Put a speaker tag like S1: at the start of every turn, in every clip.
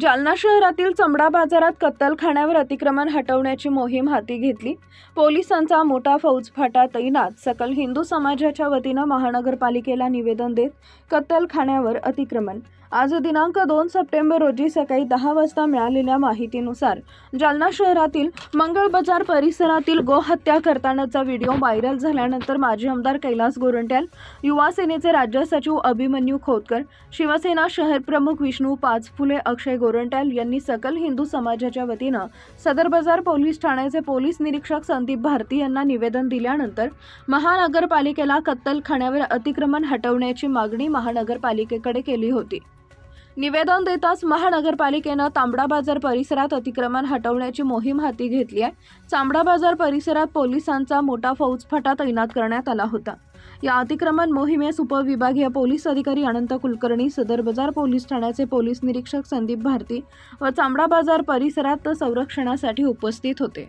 S1: जालना शहरातील चमडा बाजारात कत्तलखान्यावर अतिक्रमण हटवण्याची मोहीम हाती घेतली. पोलिसांचा मोठा फौजफाटा तैनात. सकल हिंदू समाजाच्या वतीनं महानगरपालिकेला निवेदन देत कत्तलखान्यावर अतिक्रमण आज दिनांक दोन सप्टेंबर रोजी सकाळी दहा वाजता मिळालेल्या माहितीनुसार जालना शहरातील मंगळ बाजार परिसरातील गोहत्या करतानाचा व्हिडिओ व्हायरल झाल्यानंतर माजी आमदार कैलास गोरंट्याल युवा सेनेचे राज्य सचिव अभिमन्यू खोतकर शिवसेना शहर प्रमुख विष्णू पाचफुले अक्षय गोरंट्याल यांनी सकल हिंदू समाजाच्या वतीनं सदर बाजार पोलीस ठाण्याचे पोलीस निरीक्षक संदीप भारती यांना निवेदन दिल्यानंतर महानगरपालिकेला कत्तलखान्यावर अतिक्रमण हटवण्याची मागणी महानगरपालिकेकडे केली होती. निवेदन देताच महानगरपालिकेनं तांबडा बाजार परिसरात अतिक्रमण हटवण्याची मोहीम हाती घेतली आहे. चांबडा बाजार परिसरात पोलिसांचा मोठा फौजफाटा तैनात करण्यात आला होता. या अतिक्रमण मोहिमेस उपविभागीय पोलीस अधिकारी अनंत कुलकर्णी सदर बाजार पोलीस ठाण्याचे पोलीस निरीक्षक संदीप भारती व चांबडा बाजार परिसरात संरक्षणासाठी उपस्थित होते.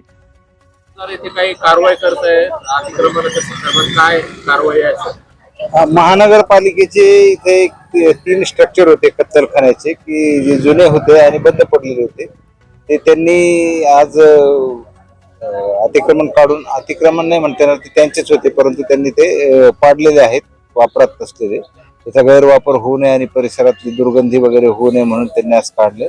S2: काही कारवाई करत आहे?
S3: महानगरपालिकेचे इथे एक तीन स्ट्रक्चर होते कत्तलखान्याचे की जे जुने होते आणि बंद पडलेले होते. ते त्यांनी आज अतिक्रमण काढून अतिक्रमण नाही म्हणता येणार ते त्यांचेच होते परंतु त्यांनी ते पाडलेले आहेत वापरात नसलेले. त्याचा गैरवापर होऊ नये आणि परिसरातली दुर्गंधी वगैरे होऊ नये म्हणून त्यांनी आज काढले.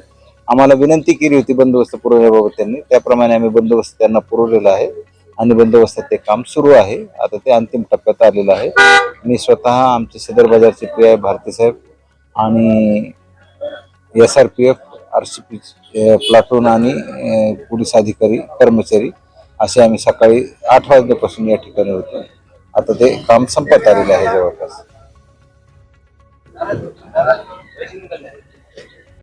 S3: आम्हाला विनंती केली होती बंदोबस्त पुरवण्याबाबत त्यांनी. त्याप्रमाणे आम्ही बंदोबस्त त्यांना पुरवलेला आहे. अनुबंध वस्तात ते काम सुरू आहे. आता ते अंतिम टप्प्यात आलेलं आहे. मी स्वतः आमचे सदर बाजारचे पी आय भारती साहेब आणि S R P F R C P platoon आणि पोलीस अधिकारी कर्मचारी असे आम्ही सकाळी आठ वाजल्यापासून या ठिकाणी होतो. आता ते काम संपत आलेलं आहे जवळपास.